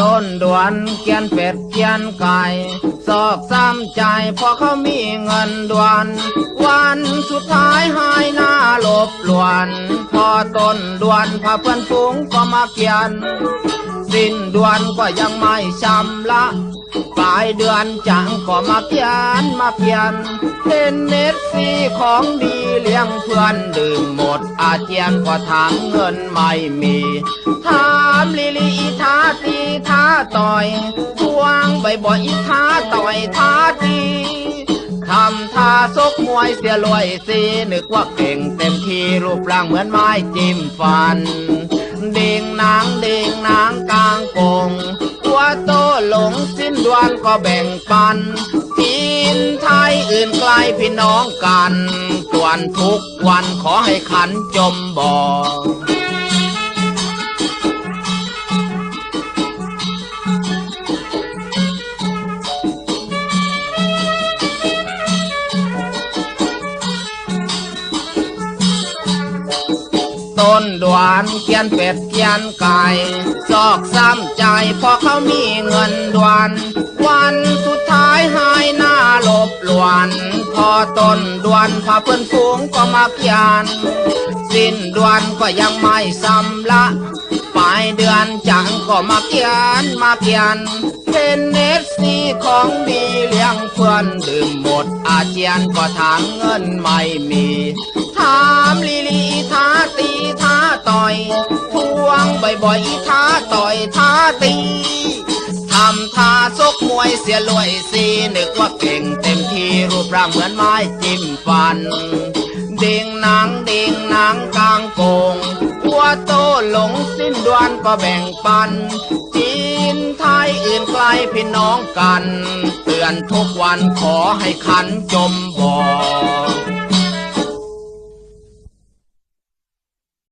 ต้นดวนเกียนเป็ดเกียนไก่ซอกซ้ำใจพอเขามีเงินด่วน วันสุดท้ายหายหน้าหลบหลวน พอต้นด่วนพาเพื่อนฝูงก็มาเกียน สิ้นดือนก็ยังไม่ชำระปลายเดือนจังก็มาเพียนมาเพียนเป็นเน็ตฟรีของดีเลี้ยงเพื่อนดื่มหมดอาเจียนก็ถามเงินไม่มีถา มลิลีอีท้าตีท้าต่อยทวงบ่อยอีท้าต่อยท้าทีทำท่าซกมวยเสียรวยสินึกว่าเก่งเต็มทีรูปร่างเหมือนไม้จิ้มฟัน เด้งนางเด้งนางกลางกงหัวโตหลงสิ้นดวนก็แบ่งปันทินไทยอื่นไกลพี่น้องกันตวนทุกวันขอให้ขันจมบ่อ ต้นดวนเขียนเป็ดเขียนไก่ซอกซ้ำใจพอเขามีเงินดวน วันสุดท้ายหายหน้าหลบหลวน พอต้นดวนพาเพื่อนฝูงก็มาเขียน สิ้นดวนก็ยังไม่สำละปลายเดือนจังก็มาเขียนมาเขียน เป็นเนสซีของดีเลี้ยงเพื่อนดื่มหมดอาเจียนก็ถามเงินไม่มี ถามลีลี บ่อยอีท้าต่อยท้าตีทำท่าซกมวยเสียรวยสีนึกว่าเก่งเต็มที่รูปร่างเหมือนไม้จิ้มฟันเด้งนังเด้งนังกลางโกงหัวโตหลงสิ้นดวนก็แบ่งปัน จีนไทยอื่นไกลพี่น้องกัน เตือนทุกวันขอให้ขันจมบ่อ